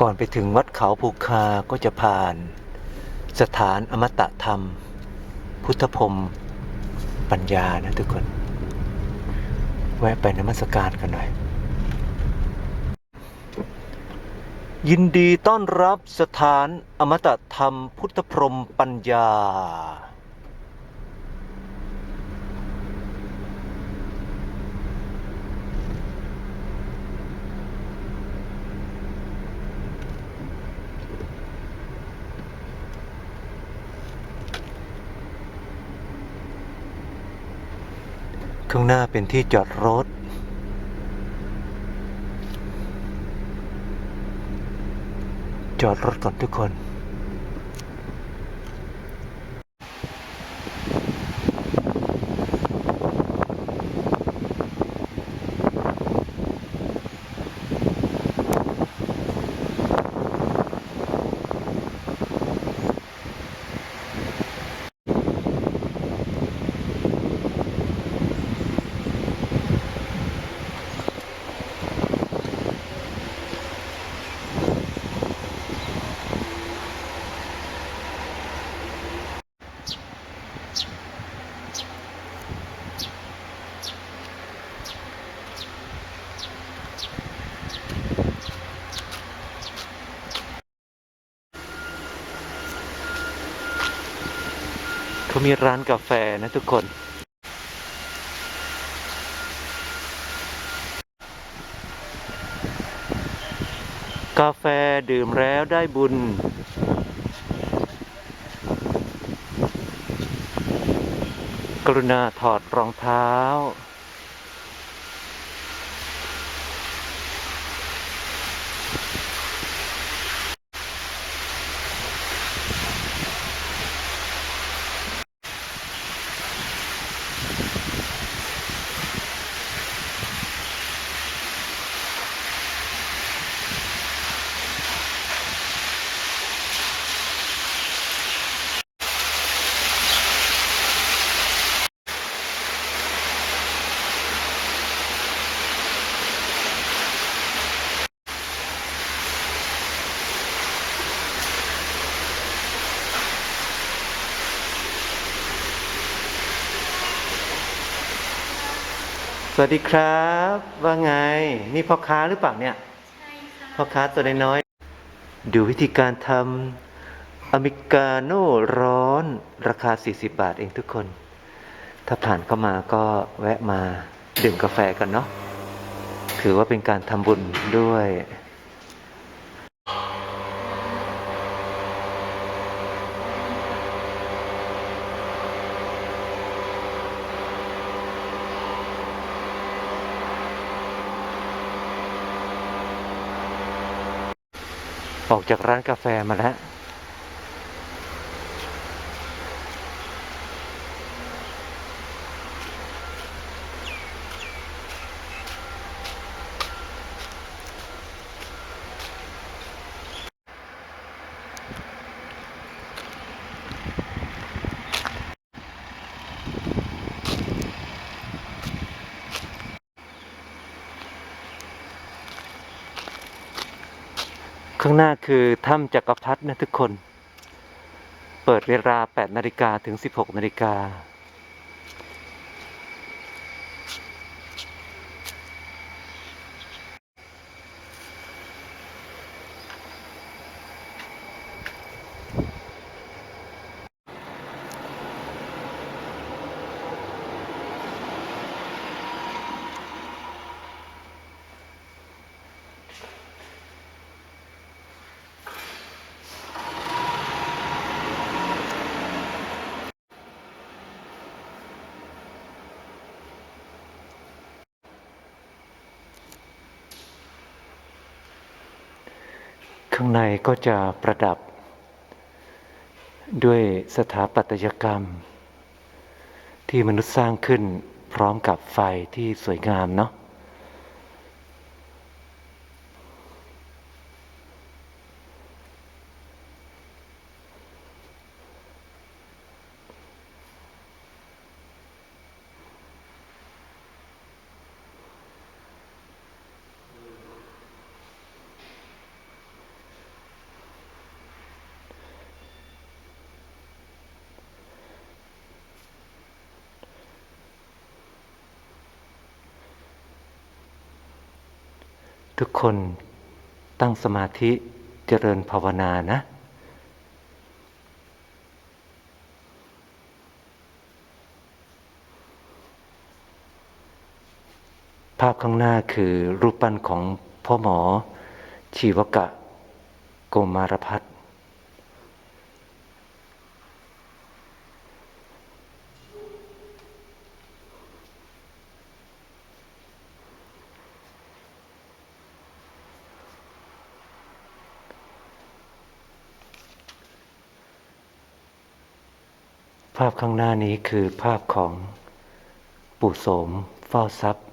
ก่อนไปถึงวัดเขาภูคาก็จะผ่าน สถานอมตะธรรม พุทธพรมปัญญานะทุกคน แวะไปนมัสการกันหน่อย ยินดีต้อนรับสถานอมตะธรรมพุทธพรมปัญญา ข้างหน้าเป็นที่จอดรถ จอดรถก่อนทุกคน มีร้านกาแฟนะทุกคน กาแฟดื่มแล้วได้บุญ กรุณาถอดรองเท้า ส วัสดีครับ ว่าไง นี่พ่อค้าหรือเปล่าเนี่ย ใช่ค่ะพ่อค้าตัวน้อยๆดูวิธีการทำอเมริกาโน่ร้อนราคา 40 บาทเองทุกคน ถ้าผ่านเข้ามาก็แวะมาดื่มกาแฟกันเนาะถือว่าเป็นการทำบุญด้วย ออกจากร้านกาแฟมาแล้วางหน้าคือถ้ำจักรพรรดินะทุกคน เปิดเวลา 8 นาฬิกาถึง 16 นาฬิกา ข้างในก็จะประดับ ด้วยสถาปัตยกรรม ที่มนุษย์สร้างขึ้นพร้อมกับไฟที่สวยงามเนาะ ทุกคนตั้งสมาธิเจริญภาวนานะ ภาพข้างหน้าคือรูปปั้นของพ่อหมอชีวกะโกมารพัฒ ภาพข้างหน้านี้คือภาพของปู่โสมเฝ้าทรัพย์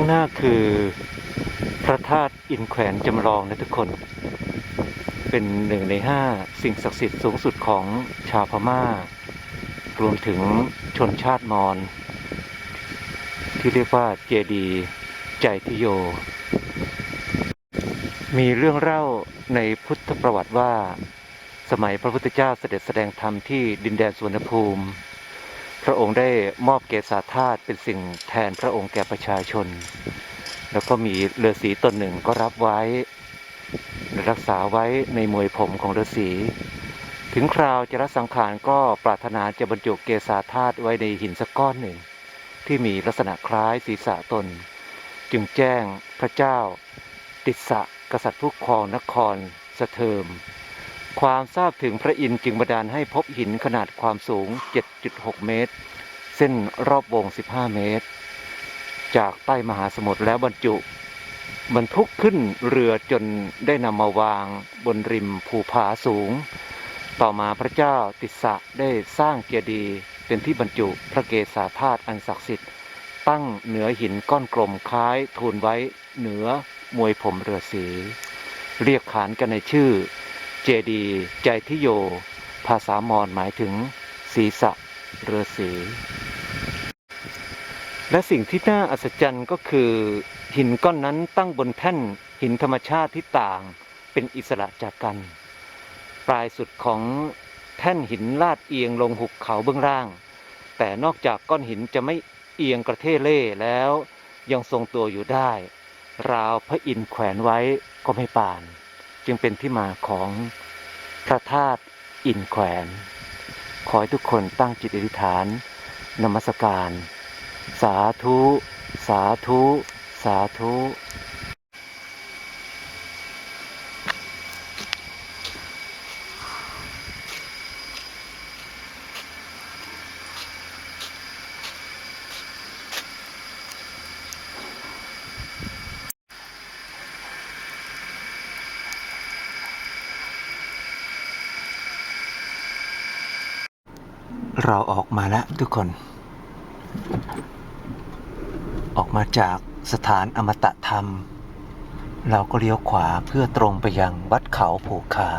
ข้างหน้าคือพระธาตุอินแขวนจำลองนะทุกคน เป็นหนึ่งในห้าสิ่งศักดิ์สิทธิ์สูงสุดของชาวพมา่า รวมถึงชนชาติมอญที่เรียกว่าเจดีใจทิโย มีเรื่องเล่าในพุทธประวัติว่า สมัยพระพุทธเจ้าเสด็จแสดงธรรมที่ดินแดนสุวรรณภูมิ ระองค์ได้มอบเกศาธาตุเป็นสิ่งแทนพระองค์แก่ประชาชน แล้วก็มีฤาษีตนหนึ่งก็รับไว้ รักษาไว้ในมวยผมของฤาษีถึงคราวจะรัสังขารก็ปรารถนาจะบรรจุเกศาธาตุไว้ในหินสักก้อนหนึ่ง ที่มีลักษณะคล้ายศีรษะตน จึงแจ้งพระเจ้า ติสสะกษัตริย์ผู้ครองนครสะเทิม ความทราบถึงพระอินทร์จึงบันดาลให้พบหินขนาดความสูง 7.6 เมตร เส้นรอบวง 15 เมตร จากใต้มหาสมุทรแล้วบรรจุ บรรทุกขึ้นเรือจนได้นำมาวางบนริมภูผาสูง ต่อมาพระเจ้าติสสะได้สร้างเจดีย์เป็นที่บรรจุพระเกศาธาตุอันศักดิ์สิทธิ์ ตั้งเหนือหินก้อนกลมคล้ายทูลไว้เหนือมวยผมเรือสี เรียกขานกันในชื่อ เจดีใจทิโย ภาษามอญหมายถึง ศีรษะเรือสี และสิ่งที่น่าอัศจรรย์ก็คือ หินก้อนนั้นตั้งบนแท่นหินธรรมชาติที่ต่างเป็นอิสระจากกัน ปลายสุดของแท่นหินลาดเอียงลงหุบเขาเบื้องล่าง แต่นอกจากก้อนหินจะไม่เอียงกระเทเล่แล้วยังทรงตัวอยู่ได้ ราวพระอินทร์แขวนไว้ก็ไม่ปาน จึงเป็นที่มาของพระธาตุอินแขวน ขอให้ทุกคนตั้งจิตอธิษฐานนมัสการ สาธุ สาธุ สาธุ เราออกมาแล้วทุกคน ออกมาจากสถานอมตะธรรม เราก็เลี้ยวขวาเพื่อตรงไปยังวัดเขาผูคา